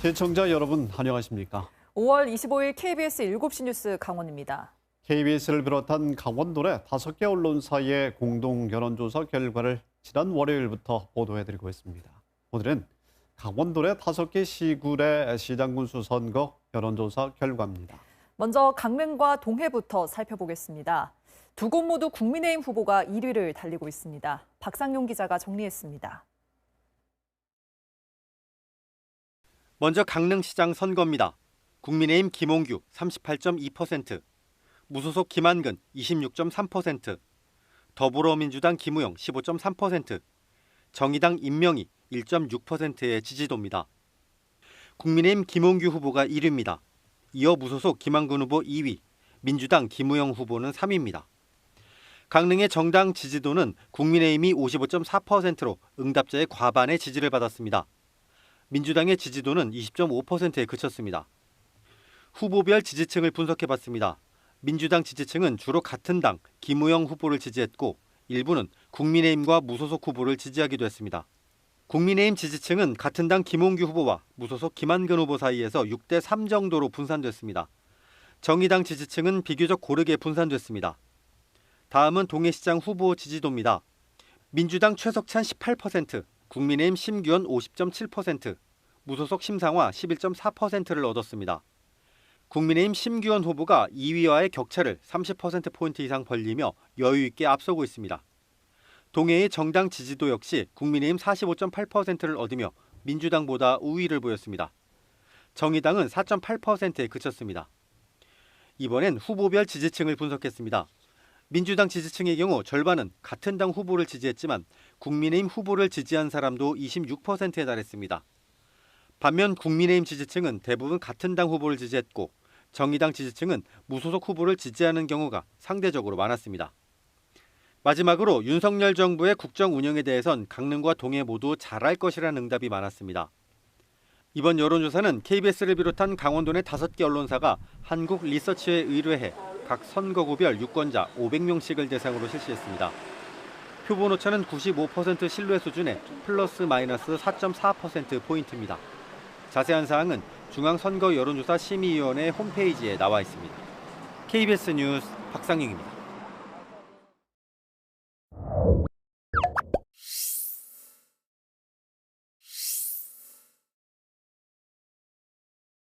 시청자 여러분 안녕하십니까? 5월 25일 KBS 7시 뉴스 강원입니다. KBS를 비롯한 강원도 내 다섯 개 언론사의 공동 여론조사 결과를 지난 월요일부터 보도해드리고 있습니다. 오늘은 강원도 내 다섯 개 시군의 시장군수 선거 여론조사 결과입니다. 먼저 강릉과 동해부터 살펴보겠습니다. 두 곳 모두 국민의힘 후보가 1위를 달리고 있습니다. 박상용 기자가 정리했습니다. 먼저 강릉시장 선거입니다. 국민의힘 김홍규 38.2%, 무소속 김한근 26.3%, 더불어민주당 김우영 15.3%, 정의당 임명희 1.6%의 지지도입니다. 국민의힘 김홍규 후보가 1위입니다. 이어 무소속 김한근 후보 2위, 민주당 김우영 후보는 3위입니다. 강릉의 정당 지지도는 국민의힘이 55.4%로 응답자의 과반의 지지를 받았습니다. 민주당의 지지도는 20.5%에 그쳤습니다. 후보별 지지층을 분석해 봤습니다. 민주당 지지층은 주로 같은 당 김우영 후보를 지지했고 일부는 국민의힘과 무소속 후보를 지지하기도 했습니다. 국민의힘 지지층은 같은 당 김홍규 후보와 무소속 김한근 후보 사이에서 6대 3 정도로 분산됐습니다. 정의당 지지층은 비교적 고르게 분산됐습니다. 다음은 동해시장 후보 지지도입니다. 민주당 최석찬 18%, 국민의힘 심규현 50.7%, 무소속 심상화 11.4%를 얻었습니다. 국민의힘 심규현 후보가 2위와의 격차를 30%포인트 이상 벌리며 여유 있게 앞서고 있습니다. 동해의 정당 지지도 역시 국민의힘 45.8%를 얻으며 민주당보다 우위를 보였습니다. 정의당은 4.8%에 그쳤습니다. 이번엔 후보별 지지층을 분석했습니다. 민주당 지지층의 경우 절반은 같은 당 후보를 지지했지만 국민의힘 후보를 지지한 사람도 26%에 달했습니다. 반면 국민의힘 지지층은 대부분 같은 당 후보를 지지했고 정의당 지지층은 무소속 후보를 지지하는 경우가 상대적으로 많았습니다. 마지막으로 윤석열 정부의 국정 운영에 대해선 강릉과 동해 모두 잘할 것이라는 응답이 많았습니다. 이번 여론조사는 KBS를 비롯한 강원도 내 다섯 개 언론사가 한국 리서치에 의뢰해 각 선거구별 유권자 500명씩을 대상으로 실시했습니다. 표본 오차는 95% 신뢰 수준의 플러스 마이너스 4.4% 포인트입니다. 자세한 사항은 중앙선거 여론조사 심의위원회 홈페이지에 나와 있습니다. KBS 뉴스 박상영입니다.